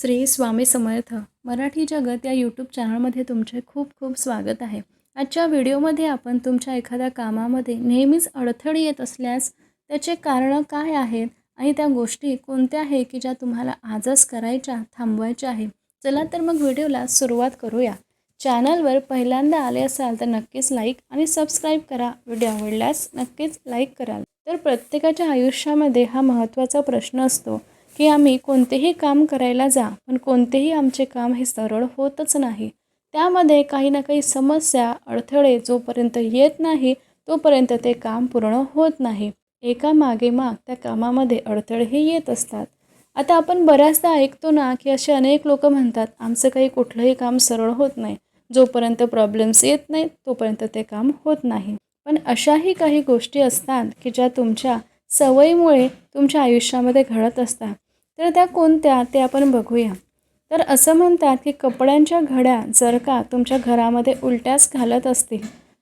श्री स्वामी समर्थ. मराठी जगत या यूट्यूब चॅनलमध्ये तुमचे खूप खूप स्वागत आहे. आजच्या व्हिडिओमध्ये आपण तुमच्या एखाद्या कामामध्ये नेहमीच अडथळे येत असल्यास त्याचे कारणं काय आहेत आणि त्या गोष्टी कोणत्या आहे की ज्या तुम्हाला आजच करायच्या थांबवायच्या आहे चला तर मग व्हिडिओला सुरुवात करूया. चॅनलवर पहिल्यांदा आले असाल तर नक्कीच लाईक आणि सबस्क्राईब करा. व्हिडिओ आवडल्यास नक्कीच लाईक कराल. तर प्रत्येकाच्या आयुष्यामध्ये हा महत्त्वाचा प्रश्न असतो. की आम्ही कोणतेही काम करायला जा पण कोणतेही आमचे काम हे सरळ होतच नाही. त्यामध्ये काही ना काही समस्या अडथळे जोपर्यंत येत नाही तोपर्यंत ते काम पूर्ण होत नाही. एका मागे माग त्या कामामध्ये अडथळेही येत असतात. आता आपण बऱ्याचदा ऐकतो ना की असे अनेक लोक म्हणतात आमचं काही कुठलंही काम सरळ होत नाही. जोपर्यंत प्रॉब्लेम्स येत नाहीत तोपर्यंत ते काम होत नाही. पण अशाही काही गोष्टी असतात की ज्या तुमच्या सवयीमुळे तुमच्या आयुष्यामध्ये घडत असतात. तर त्या कोणत्या ते आपण बघूया. तर असं म्हणतात की कपड्यांच्या घड्या जर का तुमच्या घरामध्ये उलट्याच घालत असतील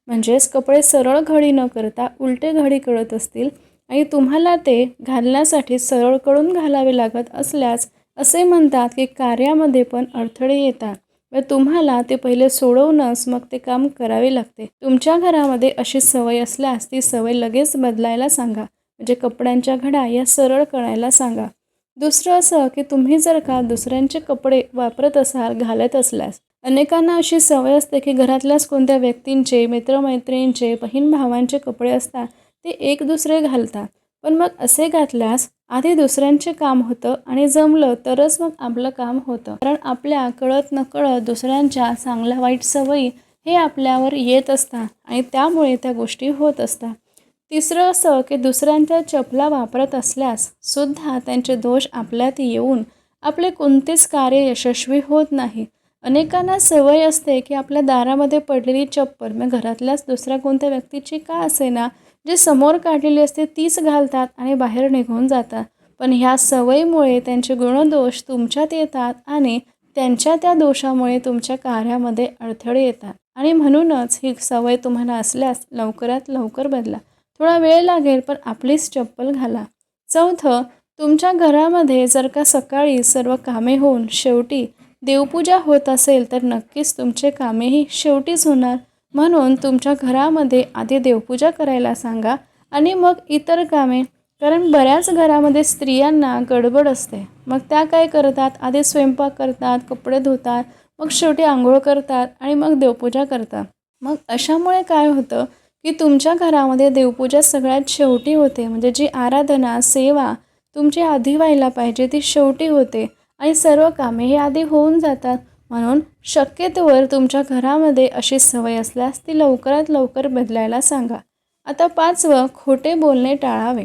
म्हणजेच कपडे सरळ घडी न करता उलटे घडी कळत असतील आणि तुम्हाला ते घालण्यासाठी सरळ कळून घालावे लागत असल्यास असे म्हणतात की कार्यामध्ये पण अडथळे येतात व तुम्हाला ते पहिले सोडवूनच मग ते काम करावे लागते. तुमच्या घरामध्ये अशी सवय असल्यास ती सवय लगेच बदलायला सांगा. म्हणजे कपड्यांच्या घड्या या सरळ करायला सांगा. दुसरं असं की तुम्ही जर का दुसऱ्यांचे कपडे वापरत असाल घालत असल्यास अनेकांना अशी सवय असते की घरातल्याच कोणत्या व्यक्तींचे मित्रमैत्रिणींचे बहीण भावांचे कपडे असतात ते एक दुसरे घालतात. पण मग असे घातल्यास आधी दुसऱ्यांचे काम होतं आणि जमलं तरच मग आपलं काम होतं. कारण आपल्या कळत नकळत दुसऱ्यांच्या चांगल्या वाईट सवयी हे आपल्यावर येत असतात आणि त्यामुळे त्या गोष्टी होत असतात. तिसरं असं की दुसऱ्यांच्या चपला वापरत असल्यास सुद्धा त्यांचे दोष आपल्यात येऊन आपले कोणतेच कार्य यशस्वी होत नाही. अनेकांना सवय असते की आपल्या दारामध्ये पडलेली चप्पल मग घरातल्याच दुसऱ्या कोणत्या व्यक्तीची का असेना जे समोर काढलेली असते तीच घालतात आणि बाहेर निघून जातात. पण ह्या सवयीमुळे त्यांचे गुणदोष तुमच्यात येतात आणि त्यांच्या त्या दोषामुळे तुमच्या कार्यामध्ये अडथळे येतात. आणि म्हणूनच ही सवय तुम्हाला असल्यास लवकरात लवकर बदला. थोडा वेळ लागेल पण आपलीच चप्पल घाला. चौथं तुमच्या घरामध्ये जर का सकाळी सर्व कामे होऊन शेवटी देवपूजा होत असेल तर नक्कीच तुमचे कामेही शेवटीच होणार. म्हणून तुमच्या घरामध्ये आधी देवपूजा करायला सांगा आणि मग इतर कामे. कारण बऱ्याच घरामध्ये स्त्रियांना गडबड असते. मग त्या काय करतात? आधी स्वयंपाक करतात कपडे धुतात मग शेवटी आंघोळ करतात आणि मग देवपूजा करतात. मग अशामुळे काय होतं? की तुमच्या घरामध्ये देवपूजा सगळ्यात शेवटी होते. म्हणजे जी आराधना सेवा तुमची आधी व्हायला पाहिजे ती शेवटी होते. आणि सर्व कामे हे आधी होऊन जातात. म्हणून शक्यतोवर तुमच्या घरामध्ये अशी सवय असल्यास ती लवकरात लवकर बदलायला सांगा. आता पाचवं खोटे बोलणे टाळावे.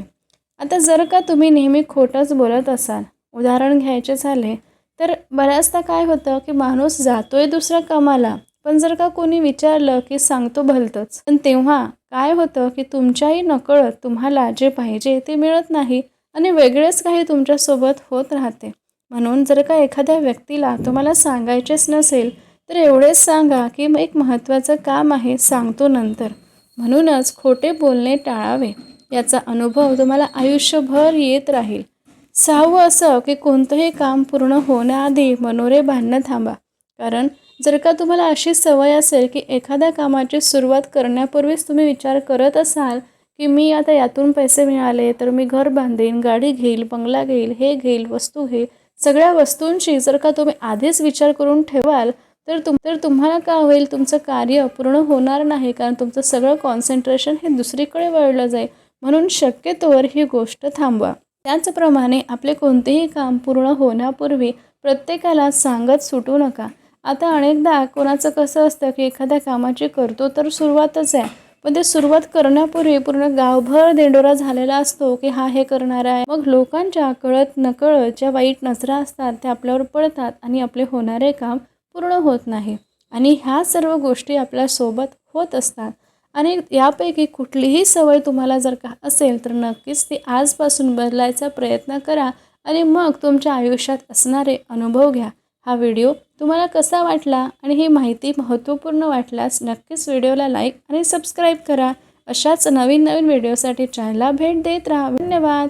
आता जर का तुम्ही नेहमी खोटंच बोलत असाल उदाहरण घ्यायचे झाले तर बऱ्याचदा काय होतं की माणूस जातोय दुसऱ्या कामाला. पण जर का कोणी विचारलं की सांगतो भलतंच पण तेव्हा काय होतं की तुमच्याही नकळत तुम्हाला जे पाहिजे ते मिळत नाही आणि वेगळेच काही तुमच्यासोबत होत राहते. म्हणून जर का एखाद्या व्यक्तीला तुम्हाला सांगायचेच नसेल तर एवढेच सांगा की एक महत्त्वाचं काम आहे सांगतो नंतर. म्हणूनच खोटे बोलणे टाळावे. याचा अनुभव तुम्हाला आयुष्यभर येत राहील. सहावं असं की कोणतंही काम पूर्ण होण्याआधी मनोरे बांधणं थांबा. कारण जर का तुम्हाला अशी सवय असेल की एखाद्या कामाची सुरुवात करण्यापूर्वीच तुम्ही विचार करत असाल की मी आता यातून पैसे मिळाले तर मी घर बांधेन गाडी घेईल बंगला घेईल हे घेईल वस्तू घेईल सगळ्या वस्तूंची जर का तुम्ही आधीच विचार करून ठेवाल तर तुम तर तुम्हाला का होईल? तुमचं कार्य पूर्ण होणार नाही कारण तुमचं सगळं कॉन्सन्ट्रेशन हे दुसरीकडे वळलं जाईल. म्हणून शक्यतोवर ही गोष्ट थांबवा. त्याचप्रमाणे आपले कोणतेही काम पूर्ण होण्यापूर्वी प्रत्येकाला सांगत सुटू नका. आता अनेकदा कोणाचं कसं असतं की एखाद्या कामाची करतो तर सुरुवातच आहे. पण ते सुरुवात करण्यापूर्वी पूर्ण गावभर देंडोरा झालेला असतो की हा हे करणार आहे. मग लोकांच्या कळत नकळत ज्या वाईट नजरा असतात त्या आपल्यावर पडतात आणि आपले होणारे काम पूर्ण होत नाही. आणि ह्या सर्व गोष्टी आपल्यासोबत होत असतात. आणि यापैकी कुठलीही सवय तुम्हाला जर का असेल तर नक्कीच ती आजपासून बदलायचा प्रयत्न करा आणि मग तुमच्या आयुष्यात असणारे अनुभव घ्या. हा व्हिडिओ तुम्हाला कसा वाटला आणि ही माहिती महत्त्वपूर्ण वाटल्यास नक्कीच व्हिडिओला लाईक आणि सबस्क्राईब करा. अशाच नवीन नवीन व्हिडिओसाठी चॅनलला भेट देत राहा. धन्यवाद.